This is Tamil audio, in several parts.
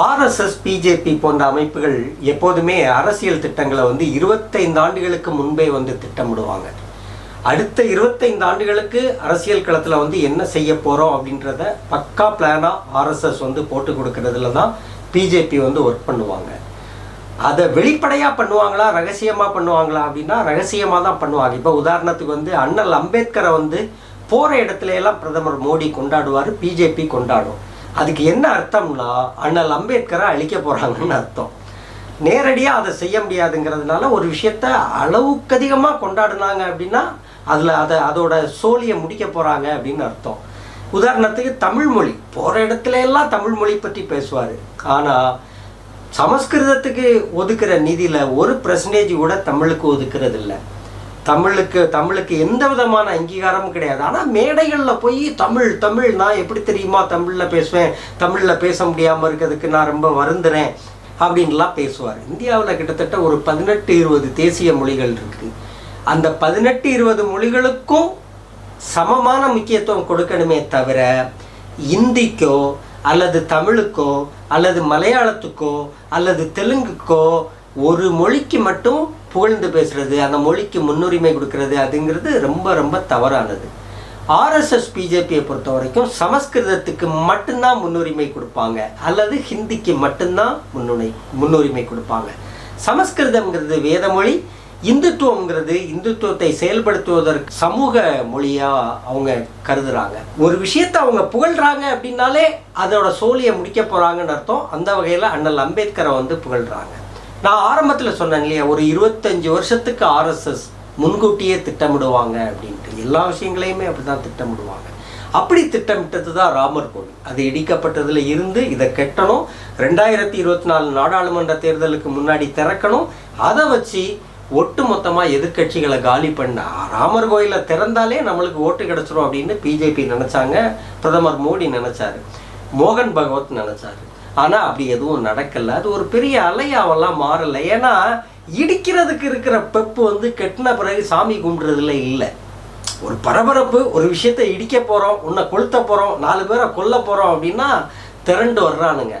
ஆர்எஸ்எஸ் பிஜேபி போன்ற அமைப்புகள் எப்போதுமே அரசியல் திட்டங்களை வந்து இருபத்தைந்து ஆண்டுகளுக்கு முன்பே வந்து திட்டமிடுவாங்க. அடுத்த இருபத்தைந்து ஆண்டுகளுக்கு அரசியல் களத்தில் வந்து என்ன செய்ய போகிறோம் அப்படின்றத பக்கா பிளானாக ஆர்எஸ்எஸ் வந்து போட்டு கொடுக்கறதுல தான் பிஜேபி வந்து ஒர்க் பண்ணுவாங்க. அதை வெளிப்படையாக பண்ணுவாங்களா ரகசியமாக பண்ணுவாங்களா அப்படின்னா ரகசியமாக தான் பண்ணுவாங்க. இப்போ உதாரணத்துக்கு வந்து அண்ணல் அம்பேத்கரை வந்து போகிற இடத்துல எல்லாம் பிரதமர் மோடி கொண்டாடுவார் பிஜேபி கொண்டாடும். அதுக்கு என்ன அர்த்தம்னா அண்ணல் அம்பேத்கரை அழிக்க போகிறாங்கன்னு அர்த்தம். நேரடியாக அதை செய்ய முடியாதுங்கிறதுனால ஒரு விஷயத்த அளவுக்கு அதிகமாக கொண்டாடுனாங்க அப்படின்னா அதில் அதை அதோட சோழியை முடிக்க போகிறாங்க அப்படின்னு அர்த்தம். உதாரணத்துக்கு தமிழ்மொழி போகிற இடத்துல எல்லாம் தமிழ்மொழி பற்றி பேசுவார். ஆனால் சமஸ்கிருதத்துக்கு ஒதுக்குற நிதியில் ஒரு பர்சன்டேஜ் கூட தமிழுக்கு ஒதுக்கிறது இல்லை தமிழுக்கு தமிழுக்கு எந்த விதமான அங்கீகாரமும் கிடையாது. ஆனால் மேடைகளில் போய் தமிழ் தமிழ் நான் எப்படி தெரியுமா தமிழில் பேசுவேன்? தமிழில் பேச முடியாமல் இருக்கிறதுக்கு நான் ரொம்ப வருந்துறேன். அப்படின்லாம் பேசுவார். இந்தியாவில் கிட்டத்தட்ட ஒரு பதினெட்டு இருபது தேசிய மொழிகள் இருக்குது அந்த பதினெட்டு இருபது மொழிகளுக்கும் சமமான முக்கியத்துவம் கொடுக்கணுமே தவிர இந்திக்கோ அல்லது தமிழுக்கோ அல்லது மலையாளத்துக்கோ அல்லது தெலுங்குக்கோ ஒரு மொழிக்கு மட்டும் புகழ்ந்து பேசுறது அந்த மொழிக்கு முன்னுரிமை கொடுக்கறது அதுங்கிறது ரொம்ப ரொம்ப தவறானது. ஆர்எஸ்எஸ் பிஜேபியை பொறுத்த வரைக்கும் சமஸ்கிருதத்துக்கு மட்டும்தான் முன்னுரிமை கொடுப்பாங்க. அல்லது ஹிந்திக்கு மட்டும்தான் முன்னுரை முன்னுரிமை கொடுப்பாங்க. சமஸ்கிருதம்ங்கிறது வேதமொழி இந்துத்துவம்ங்கிறது இந்துத்துவத்தை செயல்படுத்துவதற்கு சமூக மொழியாக அவங்க கருதுறாங்க. ஒரு விஷயத்தை அவங்க புகழ்கிறாங்க அப்படின்னாலே அதோட சோழியை முடிக்க போகிறாங்கன்னு அர்த்தம். அந்த வகையில் அண்ணல் அம்பேத்கரை வந்து புகழ்கிறாங்க நான் ஆரம்பத்தில் சொன்னேன் இல்லையா ஒரு இருபத்தஞ்சு வருஷத்துக்கு ஆர்எஸ்எஸ் முன்கூட்டியே திட்டமிடுவாங்க அப்படின்ட்டு. எல்லா விஷயங்களையுமே அப்படிதான் திட்டமிடுவாங்க. அப்படி திட்டமிட்டது தான் ராமர் கோவில். அது இடிக்கப்பட்டதில் இருந்து இதை கெட்டணும். ரெண்டாயிரத்தி இருபத்தி நாலு நாடாளுமன்ற தேர்தலுக்கு முன்னாடி திறக்கணும். அதை வச்சு ஒட்டு மொத்தமாக எதிர்க்கட்சிகளை காலி பண்ண ராமர் கோயிலை திறந்தாலே நம்மளுக்கு ஓட்டு கிடைச்சிரும் அப்படின்னு பிஜேபி நினச்சாங்க பிரதமர் மோடி நினச்சாரு மோகன் பகவத் நினச்சாரு. ஆனால் அப்படி எதுவும் நடக்கலை. அது ஒரு பெரிய அலையாவெல்லாம் மாறலை. ஏன்னா இடிக்கிறதுக்கு இருக்கிற பெப்பு வந்து கெட்டின பிறகு சாமி கும்பிட்றதுல இல்லை. ஒரு பரபரப்பு ஒரு விஷயத்தை இடிக்க போகிறோம் உன்னை கொளுத்த போகிறோம் நாலு பேரை கொல்ல போகிறோம் அப்படின்னா திரண்டு வர்றானுங்க.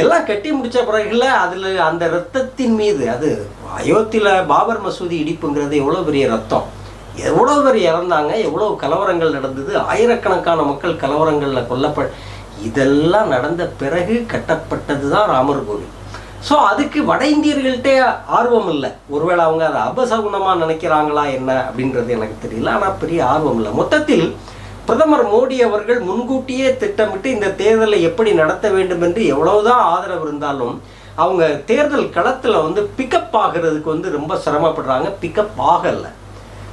எல்லாம் கட்டி முடித்த பிறகுல அதில் அந்த ரத்தத்தின் மீது அது அயோத்தியில் பாபர் மசூதி இடிப்புங்கிறது எவ்வளோ பெரிய ரத்தம். எவ்வளோ பேர் இறந்தாங்க எவ்வளோ கலவரங்கள் நடந்தது ஆயிரக்கணக்கான மக்கள் கலவரங்களில் கொல்லப்ப இதெல்லாம் நடந்த பிறகு கட்டப்பட்டது தான் ராமர் கோவில். ஸோ அதுக்கு வட இந்தியர்கள்ட்டே ஆர்வம் இல்லை ஒருவேளை அவங்க அதை அபசகுணமாக நினைக்கிறாங்களா என்ன அப்படின்றது எனக்கு தெரியல. ஆனால் பெரிய ஆர்வம் இல்லை மொத்தத்தில் பிரதமர் மோடி அவர்கள் முன்கூட்டியே திட்டமிட்டு இந்த தேர்தலை எப்படி நடத்த வேண்டும் என்று எவ்வளவுதான் ஆதரவு இருந்தாலும் அவங்க தேர்தல் களத்தில் வந்து பிக்கப் ஆகிறதுக்கு வந்து ரொம்ப சிரமப்படுறாங்க. பிக்கப் ஆகலை.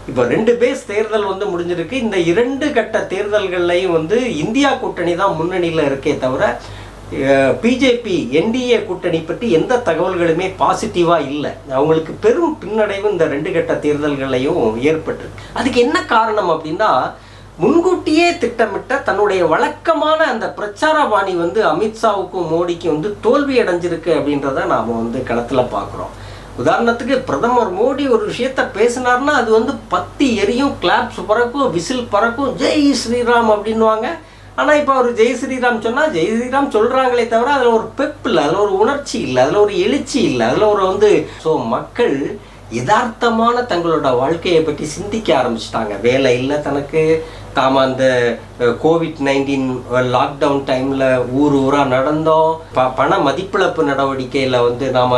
இப்போ ரெண்டு பேஸ் தேர்தல் வந்து முடிஞ்சிருக்கு. இந்த இரண்டு கட்ட தேர்தல்கள்லையும் வந்து இந்தியா கூட்டணி தான் முன்னணியில் இருக்கே தவிர பிஜேபி என்டிஏ கூட்டணி பற்றி எந்த தகவல்களுமே பாசிட்டிவாக இல்லை. அவங்களுக்கு பெரும் பின்னடைவு இந்த ரெண்டு கட்ட தேர்தல்களையும் ஏற்பட்டிருக்கு. அதுக்கு என்ன காரணம் அப்படின்னா முன்கூட்டியே திட்டமிட்ட தன்னுடைய வழக்கமான அந்த பிரச்சார பாணி வந்து அமித்ஷாவுக்கும் மோடிக்கும் வந்து தோல்வி அடைஞ்சிருக்கு அப்படின்றத நாம் வந்து களத்தில் பார்க்குறோம் உதாரணத்துக்கு பிரதமர் மோடி ஒரு விஷயத்த பேசினார்னா அது வந்து பத்தி எரியும் கிளாப்ஸ் பறக்கும் விசில் பறக்கும் ஜெய் ஸ்ரீராம் அப்படின்வாங்க ஆனால் இப்போ அவர் ஜெய் ஸ்ரீராம் சொன்னால் ஜெய் ஸ்ரீராம் சொல்கிறாங்களே தவிர அதில் ஒரு பெப் இல்லை அதில் ஒரு உணர்ச்சி இல்லை அதில் ஒரு எழுச்சி இல்லை அதில் ஒரு வந்து ஸோ மக்கள் யதார்த்தமான தங்களோட வாழ்க்கையை பற்றி சிந்திக்க ஆரம்பிச்சிட்டாங்க. வேலை இல்லை தனக்கு. தாம அந்த கோவிட் நைன்டீன் லாக்டவுன் டைமில் ஊர் ஊராக நடந்தோம். ப பண மதிப்பிழப்பு நடவடிக்கையில் வந்து நாம்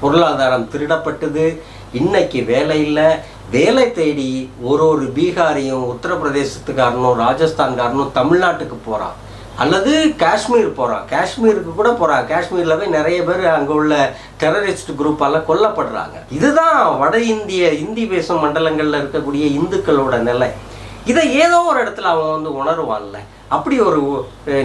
பொருளாதாரம் திருடப்பட்டது. இன்னைக்கு வேலை இல்லை. வேலை தேடி ஒரு ஒரு பீகாரியும் உத்தரப்பிரதேசத்துக்காரனும் ராஜஸ்தான்காரனும் தமிழ்நாட்டுக்கு போகிறான் அல்லது காஷ்மீர் போகிறான் காஷ்மீருக்கு கூட போகிறான் காஷ்மீரில் போய் நிறைய பேர் அங்கே உள்ள டெரரிஸ்ட் குரூப்பால் கொல்லப்படுறாங்க. இதுதான் வட இந்திய இந்தி பேசும் மண்டலங்களில் இருக்கக்கூடிய இந்துக்களோட நிலை. இதை ஏதோ ஒரு இடத்துல அவன் வந்து உணருவான்ல அப்படி ஒரு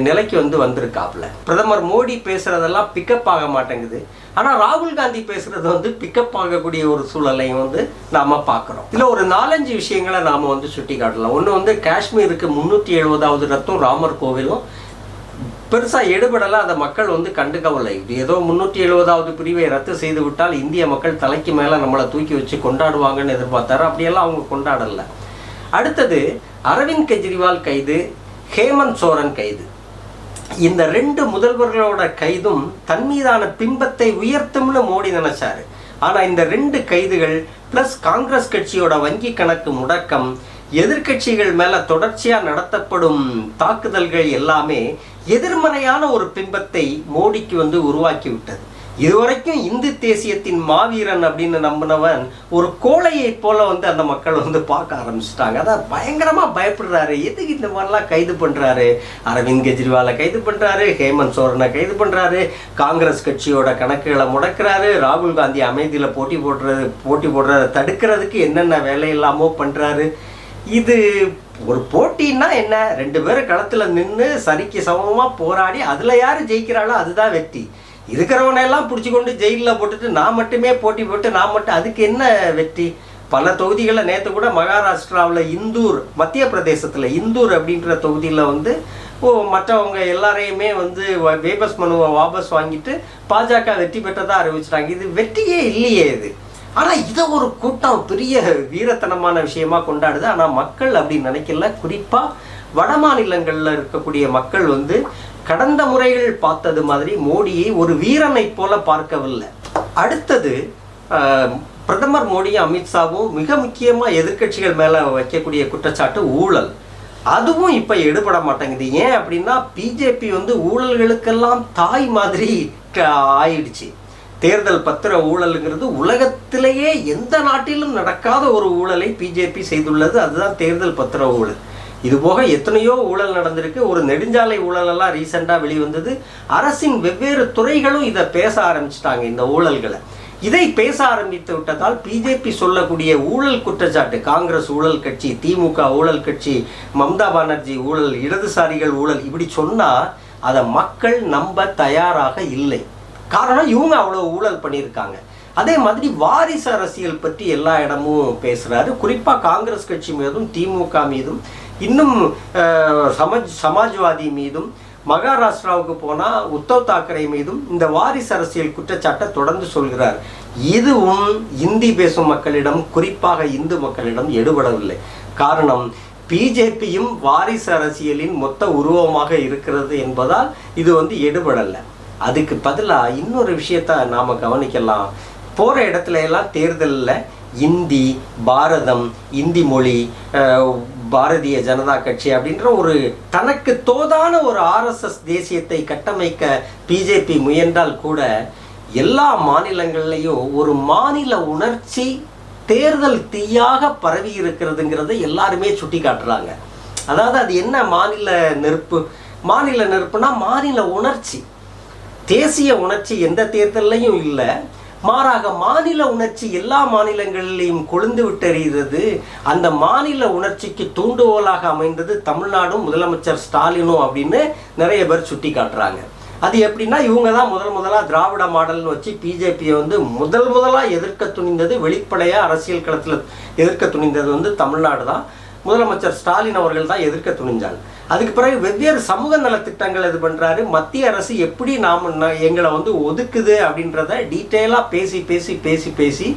நிலைக்கு வந்து வந்திருக்காப்ல பிரதமர் மோடி பேசுறதெல்லாம் பிக்கப் ஆக மாட்டேங்குது. ஆனால் ராகுல் காந்தி பேசுறது வந்து பிக்கப் ஆகக்கூடிய ஒரு சூழலையும் வந்து நாம பார்க்குறோம் இதில் ஒரு நாலஞ்சு விஷயங்களை நாம வந்து சுட்டி காட்டலாம் ஒன்று வந்து காஷ்மீருக்கு முந்நூற்றி எழுபதாவது ரத்தம் ராமர் கோவிலும் பெருசாக எடுபடலை அதை மக்கள் வந்து கண்டுக்கவில்லை. இது ஏதோ முந்நூற்றி எழுபதாவது பிரிவை ரத்து செய்து விட்டால் இந்திய மக்கள் தலைக்கு மேலே நம்மளை தூக்கி வச்சு கொண்டாடுவாங்கன்னு எதிர்பார்த்தாரு. அப்படியெல்லாம் அவங்க கொண்டாடலை. அடுத்தது அரவிந்த் கெஜ்ரிவால் கைது ஹேமந்த் சோரன் கைது. இந்த ரெண்டு முதல்வர்களோட கைதும் தன் மீதான பிம்பத்தை உயர்த்தும்னு மோடி நினைச்சாரு. ஆனா இந்த ரெண்டு கைதுகள் பிளஸ் காங்கிரஸ் கட்சியோட வங்கி கணக்கு முடக்கம் எதிர்கட்சிகள் மேல தொடர்ச்சியா நடத்தப்படும் தாக்குதல்கள் எல்லாமே எதிர்மறையான ஒரு பிம்பத்தை மோடிக்கு வந்து உருவாக்கி விட்டது இதுவரைக்கும் இந்து தேசியத்தின் மாவீரன் அப்படின்னு நம்பினவன் ஒரு கோழையை போல வந்து அந்த மக்கள் வந்து பார்க்க ஆரம்பிச்சிட்டாங்க. அதான் பயங்கரமாக பயப்படுறாரு. எதுக்கு இந்த மாதிரிலாம் கைது பண்ணுறாரு அரவிந்த் கெஜ்ரிவாலை கைது பண்ணுறாரு ஹேமந்த் சோரனை கைது பண்ணுறாரு காங்கிரஸ் கட்சியோட கணக்குகளை முடக்கிறாரு ராகுல் காந்தி அமைதியில் போட்டி போடுறது போட்டி போடுறத தடுக்கிறதுக்கு என்னென்ன வேலையில்லாமோ பண்ணுறாரு இது ஒரு போட்டின்னா என்ன? ரெண்டு பேரும் களத்தில் நின்று சரிக்கு சமமாக போராடி அதில் யார் ஜெயிக்கிறாளோ அதுதான் வெற்றி. இருக்கிறவனையெல்லாம் பிடிச்சி கொண்டு ஜெயிலில் போட்டுட்டு நான் மட்டுமே போட்டி போட்டு நான் மட்டும் அதுக்கு என்ன வெற்றி? பல தொகுதிகளில் நேற்று கூட மகாராஷ்டிராவில் இந்தூர் மத்திய பிரதேசத்தில் இந்தூர் அப்படின்ற தொகுதியில் வந்து ஓ மற்றவங்க எல்லாரையுமே வந்து வ- வேபஸ் மனுவை வாபஸ் வாங்கிட்டு பாஜக வெற்றி பெற்றதாக அறிவிச்சிட்டாங்க. இது வெற்றியே இல்லையே இது. ஆனால் இதை ஒரு கூட்டம் பெரிய வீரத்தனமான விஷயமா கொண்டாடுது. ஆனால் மக்கள் அப்படி நினைக்கல. குறிப்பாக வட மாநிலங்களில் இருக்கக்கூடிய மக்கள் வந்து கடந்த முறைகள் பார்த்தது மாதிரி மோடியை ஒரு வீரனை போல பார்க்கவில்லை. அடுத்தது பிரதமர் மோடியும் அமித்ஷாவும் மிக முக்கியமாக எதிர்க்கட்சிகள் மேலே வைக்கக்கூடிய குற்றச்சாட்டு ஊழல். அதுவும் இப்போ எடுபட மாட்டேங்குது. ஏன் அப்படின்னா பிஜேபி வந்து ஊழல்களுக்கெல்லாம் தாய் மாதிரி க- ஆயிடுச்சு. தேர்தல் பத்திர ஊழலுங்கிறது உலகத்திலேயே எந்த நாட்டிலும் நடக்காத ஒரு ஊழலை பிஜேபி செய்துள்ளது. அதுதான் தேர்தல் பத்திர ஊழல். இது போக எத்தனையோ ஊழல் நடந்திருக்கு. ஒரு நெடுஞ்சாலை ஊழலெல்லாம் ரீசெண்டாக வெளிவந்தது. அரசின் வெவ்வேறு துறைகளும் இதை பேச ஆரம்பிச்சிட்டாங்க இந்த ஊழல்களை. இதை பேச ஆரம்பித்து விட்டதால் பிஜேபி சொல்லக்கூடிய ஊழல் குற்றச்சாட்டு காங்கிரஸ் ஊழல் கட்சி திமுக ஊழல் கட்சி மம்தா பானர்ஜி ஊழல் இடதுசாரிகள் ஊழல் இப்படி சொன்னால் அதை மக்கள் நம்ப தயாராக இல்லை. காரணம் இவங்க அவ்வளோ ஊழல் பண்ணியிருக்காங்க. அதே மாதிரி வாரிசு அரசியல் பற்றி எல்லா இடமும் பேசுகிறாரு குறிப்பாக காங்கிரஸ் கட்சி மீதும் திமுக மீதும் இன்னும் சமஜ் சமாஜ் சமாஜ்வாதி மீதும் மகாராஷ்டிராவுக்கு போனால் உத்தவ் தாக்கரே மீதும் இந்த வாரிசு அரசியல் குற்றச்சாட்டை தொடர்ந்து சொல்கிறார். இதுவும் இந்தி பேசும் மக்களிடம் குறிப்பாக இந்து மக்களிடம் எடுபடவில்லை. காரணம் பிஜேபியும் வாரிசு அரசியலின் மொத்த உருவமாக இருக்கிறது என்பதால் இது வந்து எடுபடலை. அதுக்கு பதிலாக இன்னொரு விஷயத்த நாம் கவனிக்கலாம். போகிற இடத்துல எல்லாம் தேர்தலில் இந்தி பாரதம் இந்தி மொழி பாரதிய ஜனதா கட்சி அப்படின்ற ஒரு தனக்கு தோதான ஒரு ஆர்எஸ்எஸ் தேசியத்தை கட்டமைக்க பிஜேபி முயன்றால் கூட எல்லா மாநிலங்கள்லையும் ஒரு மாநில உணர்ச்சி தேர்தல் தீயாக பரவி இருக்கிறதுங்கிறத எல்லாருமே சுட்டி காட்டுறாங்க. அதாவது அது என்ன மாநில நெருப்பு? மாநில நெருப்புனா மாநில உணர்ச்சி. தேசிய உணர்ச்சி எந்த தேர்தல்லையும் இல்லை. மாறாக மாநில உணர்ச்சி எல்லா மாநிலங்களிலையும் கொழுந்து விட்டறிகிறது. அந்த மாநில உணர்ச்சிக்கு தூண்டுகோலாக அமைந்தது தமிழ்நாடும் முதலமைச்சர் ஸ்டாலினும் அப்படின்னு நிறைய பேர் சுட்டி காட்டுறாங்க. அது எப்படின்னா இவங்க தான் முதல் முதலாக திராவிட மாடல்னு வச்சு பிஜேபியை வந்து முதல் முதலாக எதிர்க்க துணிந்தது வெளிப்படையாக அரசியல் களத்தில் எதிர்க்க துணிந்தது வந்து தமிழ்நாடு தான். முதலமைச்சர் ஸ்டாலின் அவர்கள் தான் எதிர்க்க துணிஞ்சாங்க. அதுக்கு பிறகு வெவ்வேறு சமூக நலத்திட்டங்கள் இது பண்ணுறாரு மத்திய அரசு எப்படி நாம் எங்களை வந்து ஒதுக்குது அப்படின்றத டீட்டெயிலாக பேசி பேசி பேசி பேசி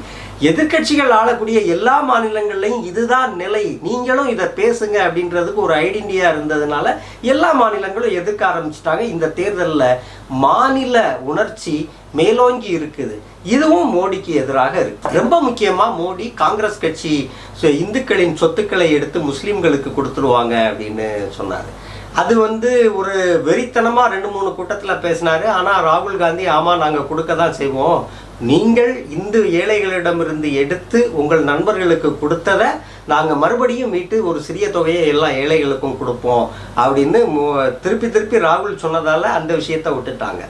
எதிர்க்கட்சிகள் ஆளக்கூடிய எல்லா மாநிலங்கள்லையும் இதுதான் நிலை. நீங்களும் இதை பேசுங்க அப்படின்றதுக்கு ஒரு ஐடென்டியா இருந்ததுனால எல்லா மாநிலங்களும் எதிர்க்க ஆரம்பிச்சிட்டாங்க. இந்த தேர்தலில் மாநில உணர்ச்சி மேலோங்கி இருக்குது. இதுவும் மோடிக்கு எதிராக இருக்கு. ரொம்ப முக்கியமா மோடி காங்கிரஸ் கட்சி இந்துக்களின் சொத்துக்களை எடுத்து முஸ்லிம்களுக்கு கொடுத்துருவாங்க அப்படின்னு சொன்னாரு. அது வந்து ஒரு வெறித்தனமாக ரெண்டு மூணு கூட்டத்தில் பேசினார். ஆனால் ராகுல் காந்தி ஆமாம் நாங்கள் கொடுக்க தான் செய்வோம். நீங்கள் இந்து ஏழைகளிடமிருந்து எடுத்து உங்கள் நண்பர்களுக்கு கொடுத்ததை நாங்கள் மறுபடியும் மீட்டு ஒரு சிறிய தொகையை எல்லா ஏழைகளுக்கும் கொடுப்போம். அப்படின்னு திருப்பி திருப்பி ராகுல் சொன்னதால் அந்த விஷயத்தை விட்டுட்டாங்க.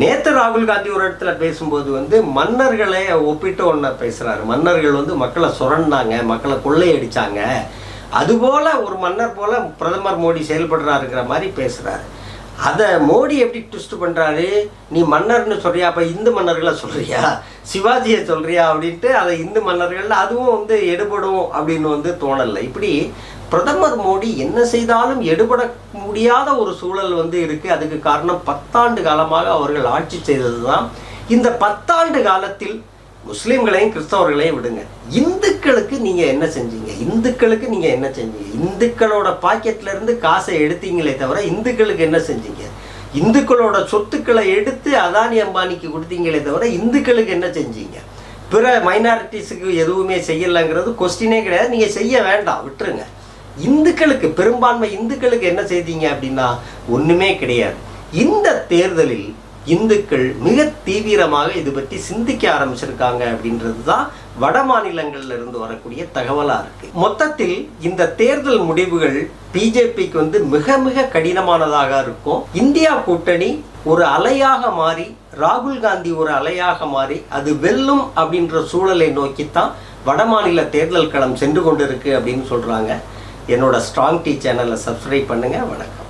நேத்து ராகுல் காந்தி ஒரு இடத்துல பேசும்போது வந்து மன்னர்களை ஒப்பிட்டு ஒன்று பேசுகிறாரு மன்னர்கள் வந்து மக்களை சுரண்டாங்க மக்களை கொள்ளையடித்தாங்க அதுபோல் ஒரு மன்னர் போல் பிரதமர் மோடி செயல்படுறாருங்கிற மாதிரி பேசுகிறாரு அதை மோடி எப்படி ட்விஸ்ட் பண்ணுறாரு நீ மன்னர்னு சொல்கிறியா அப்போ இந்து மன்னர்களை சொல்கிறியா சிவாஜியை சொல்கிறியா அப்படின்ட்டு அதை இந்து மன்னர்கள் அதுவும் வந்து எடுபடும் அப்படின்னு வந்து தோணலை. இப்படி பிரதமர் மோடி என்ன செய்தாலும் எடுபட முடியாத ஒரு சூழல் வந்து இருக்குது அதுக்கு காரணம் பத்தாண்டு காலமாக அவர்கள் ஆட்சி செய்தது தான் இந்த பத்தாண்டு காலத்தில் முஸ்லீம்களையும் கிறிஸ்தவர்களையும் விடுங்க. இந்துக்களுக்கு நீங்கள் என்ன செஞ்சீங்க? இந்துக்களுக்கு நீங்கள் என்ன செஞ்சீங்க? இந்துக்களோட பாக்கெட்லேருந்து காசை எடுத்தீங்களே தவிர இந்துக்களுக்கு என்ன செஞ்சீங்க? இந்துக்களோட சொத்துக்களை எடுத்து அதானி அம்பானிக்கு கொடுத்தீங்களே தவிர இந்துக்களுக்கு என்ன செஞ்சீங்க? பிற மைனாரிட்டிஸுக்கு எதுவுமே செய்யலைங்கிறது கொஸ்டினே கிடையாது. நீங்கள் செய்ய வேண்டாம் விட்டுருங்க. இந்துக்களுக்கு பெரும்பான்மை இந்துக்களுக்கு என்ன செய்தீங்க அப்படின்னா ஒன்றுமே கிடையாது. இந்த தேர்தலில் இந்துக்கள் மிக தீவிரமாக இது பற்றி சிந்திக்க ஆரம்பிச்சிருக்காங்க அப்படின்றது தான் வட மாநிலங்கள்ல இருந்து வரக்கூடிய தகவலா இருக்கு. மொத்தத்தில் இந்த தேர்தல் முடிவுகள் பிஜேபிக்கு வந்து மிக மிக கடினமானதாக இருக்கும். இந்தியா கூட்டணி ஒரு அலையாக மாறி ராகுல் காந்தி ஒரு அலையாக மாறி அது வெல்லும் அப்படின்ற சூழலை நோக்கித்தான் வடமாநில தேர்தல் களம் சென்று கொண்டிருக்கு அப்படின்னு சொல்றாங்க. என்னோட ஸ்ட்ராங் டீ சேனலை சப்ஸ்கிரைப் பண்ணுங்க. வணக்கம்.